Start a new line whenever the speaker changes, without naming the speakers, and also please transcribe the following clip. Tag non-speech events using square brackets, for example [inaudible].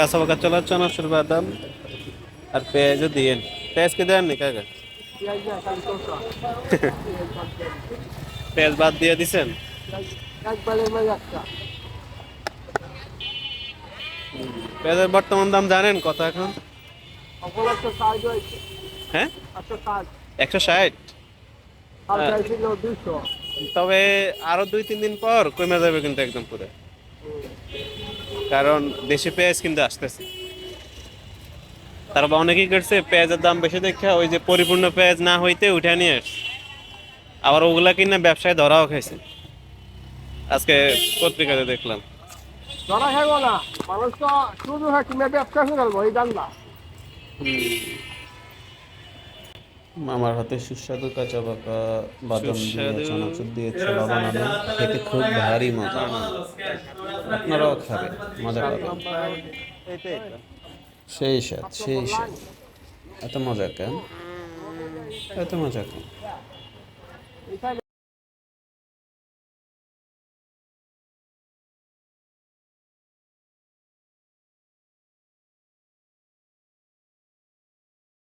কাঁচা পাকা চলা চনাচুর বাদাম আর পেঁয়াজও দিয়েন পেঁয়াজ কি দেন নি কাকা? [laughs] পেঁয়াজ বাদ দিয়ে দিছেন? পেঁয়াজের বর্তমান দাম জানেন কত এখন? হ্যাঁ? একশো ষাট। তবে আরও দুই তিন দিন পর কমে যাবে কিন্তু একদম পুরো। কারণ দেশে পেঁয়াজ কিন্তু আসতেছে। তারপর অনেকেই করছে পেঁয়াজের দাম বেশি দেখে ওই যে পরিপূর্ণ পেঁয়াজ না হইতে উঠে নিয়ে আসছে। আবার ওগুলা কিনা ব্যবসায় ধরাও খাইছে। আজকে পত্রিকাতে দেখলাম।
ধরা খাইব না। মানুষ তো শুধু হয় কিনা ব্যবসা শুরু করব এই দান্দা
আমার হাতে সুস্বাদু কাঁচা পাকা বাদাম দিয়ে চানাচুর দিয়ে ছোলা বানানো। খেতে খুব ভারী মজা। আপনারাও খাবেন মজা পাবেন। সেই স্বাদ সেই স্বাদ। এত মজা কেন? এত মজা কেন?